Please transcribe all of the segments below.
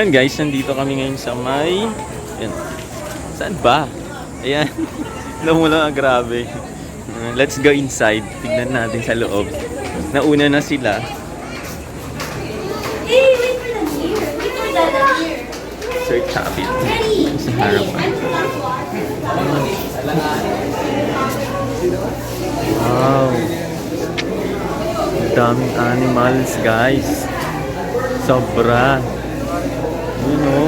Ayan guys, nandito kami ngayon sa may... Ayan. Saan ba? Ayan. Lang, ah, grabe. Let's go inside. Tignan natin sa loob. Nauna na sila. Hey, wait for them here. Wait for them here. Sir Chapit. Sa harapan. Wow. Ang daming animals, guys. Sobra. Yun o.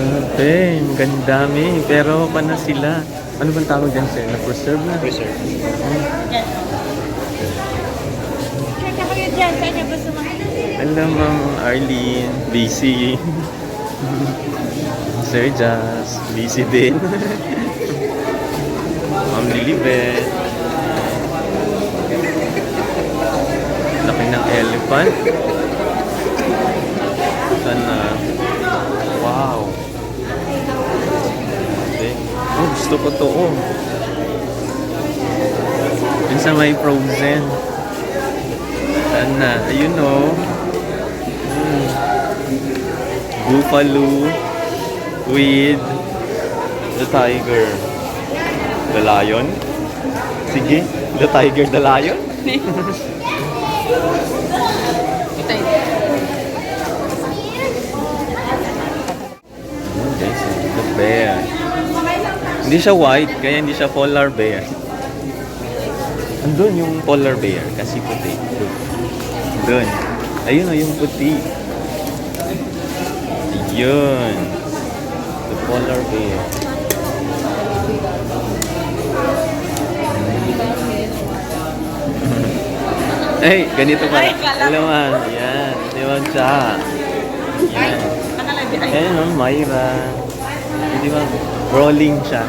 Grabe, ang gandami. Pero pa na sila. Ano bang tawag dyan sir? Na-preserve na? Preserve. Kaya kayo dyan. Niya gusto makita? Hello, Ma'am Arlene. Busy. Sir Jazz. Busy din. Ma'am Lilibet. Laki ng elephant. Sana. Wow. Grabe. Oh, gusto ko to. Oh. Yun sa may frozen. Sana. Ayun oh. Hmm. Buffalo with the tiger. The lion? Sige. The tiger, the lion? Ayan, guys, the bear. Hindi siya white, kaya hindi siya polar bear. Andun yung polar bear kasi puti. Doon. Ayun o, yung puti. Ayun. The polar bear. Ay, ganito pa. Hello, man. Yan. Di ba siya? Yan. Ayan o, Myra. Di ba? Rolling siya.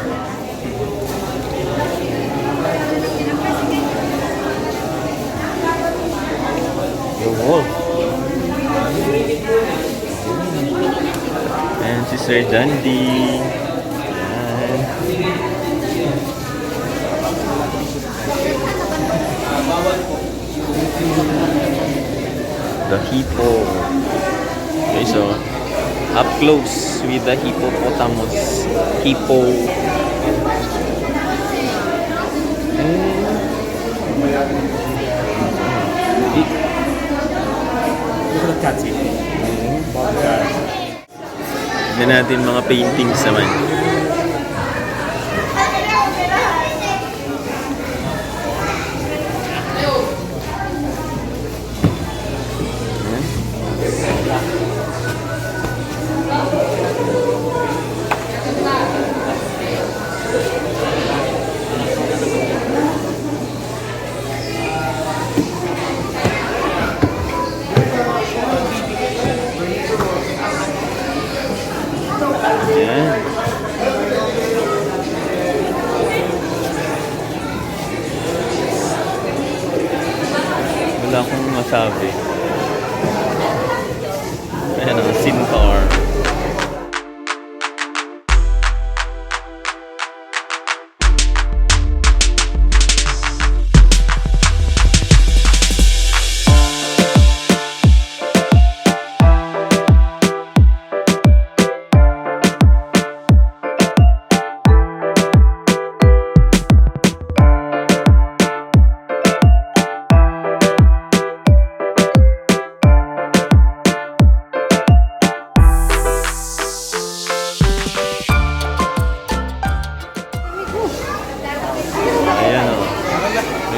Ayan si Sir Dandy. Ayan. The hippo. Okay, so up close with the hippopotamus. Hippo. Tignan natin mga paintings naman. sabe?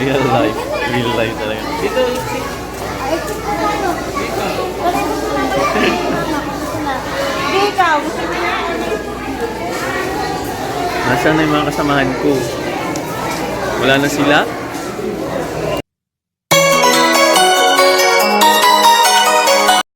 Real life. Real life talaga. Dito, Ikaw, gusto mo na? Nasaan na yung mga kasamahan ko? Wala na sila?